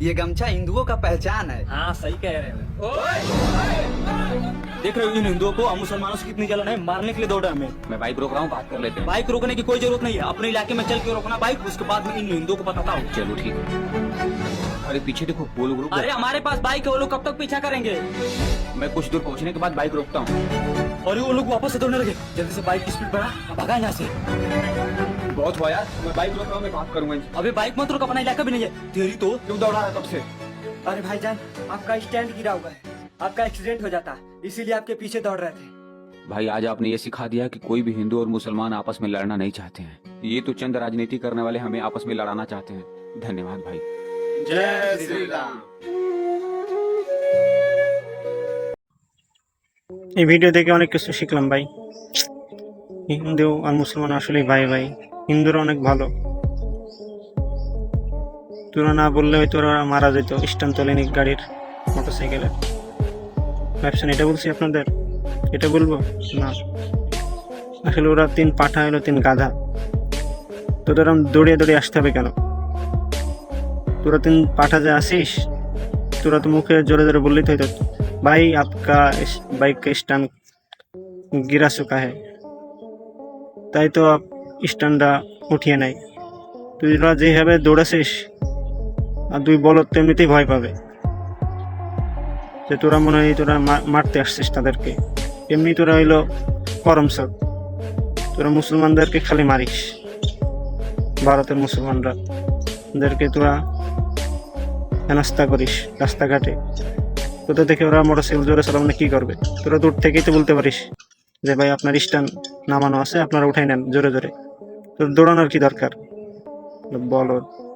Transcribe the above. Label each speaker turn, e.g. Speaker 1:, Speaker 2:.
Speaker 1: ये गमछा हिंदुओं का पहचान है।
Speaker 2: हाँ सही कह रहे हैं। देख रहे हो इन हिंदुओं को हम मुसलमानों से कितनी जलन है मारने के लिए दौड़ा हमें।
Speaker 3: मैं बाइक रोक रहा हूँ बात कर लेते हैं।
Speaker 2: बाइक रोकने की कोई ज़रूरत नहीं है अपने इलाके में चल के रोकना बाइक उसके बाद में इन हिंदुओं को बताता हूँ।
Speaker 3: चलो ठीक है। अरे पीछे देखो वो लोग
Speaker 2: अरे हमारे पास बाइक है वो लोग कब तक पीछा करेंगे?
Speaker 3: मैं कुछ दूर पहुँचने के बाद बाइक रोकता हूँ।
Speaker 2: और वो लोग वापस से दौड़ने लगे। जल्दी से बाइक की स्पीड बढ़ा भगा यहाँ से।
Speaker 3: बहुत हुआ यार मैं बाइक रोक रहा हूँ मैं बात करूंगा इनसे।
Speaker 2: अभी बाइक मत रोक अपना इलाका भी नहीं है तेरी तो
Speaker 3: क्यों दौड़ा है तब से
Speaker 2: अरे भाईजान आपका स्टैंड गिरा हुआ है आपका एक्सीडेंट हो जाता इसीलिए आपके पीछे दौड़ रहे थे
Speaker 3: भाई आज आपने ये सिखा दिया कि कोई भी हिंदू और मुसलमान आपस में लड़ना नहीं चाहते हैं ये तो चंद राजनीति करने वाले हमें आपस में लड़ाना चाहते हैं धन्यवाद भाई
Speaker 1: जय श्री राम
Speaker 4: এই ভিডিও দেখে অনেক কিছু শিখলাম ভাই হিন্দু আর মুসলমান আসলে ভাই ভাই হিন্দুরা অনেক ভালো তোরা না বললে হয়তো ওরা মারা যেত স্টান তোলেনি গাড়ির মোটরসাইকেলের ভাবছেন এটা বলছি আপনাদের এটা বলবো না আসলে ওরা তিন পাঠা হলো তিন গাধা তোদের এরম দৌড়িয়ে দৌড়িয়ে আসতে হবে কেন তোরা তিন পাঠা যে আসিস তোরা তো মুখে জোরে জোরে বললেই তো হইতো भाई आपका इस- बाइक का स्टैंड गिरा चुका है তাই তো আপ স্ট্যান্ডটা উঠিয়ে নাই তুই তোরা যেভাবে দৌড়াছিস আর তুই বলত তেমনিতেই ভয় পাবে। যে তোরা মনে হয় তোরা মারতে আসছিস তাদেরকে। এমনি তোরা হইল করমসক তোরা মুসলমানদেরকে খালি মারিস। ভারতের মুসলমানরা। ওদেরকে তোরা হেনাস্তা করিস রাস্তাঘাটে। তোদের দেখে ওরা মোটরসাইকেল জোরে চালানো কি করবে? তোরা দূর থেকেই তো বলতে পারিস যে, ভাই, আপনার স্ট্যান্ড নামানো আছে, আপনারা উঠাই নেন জোরে জোরে। দৌড়ানোর কি দরকার? বলো।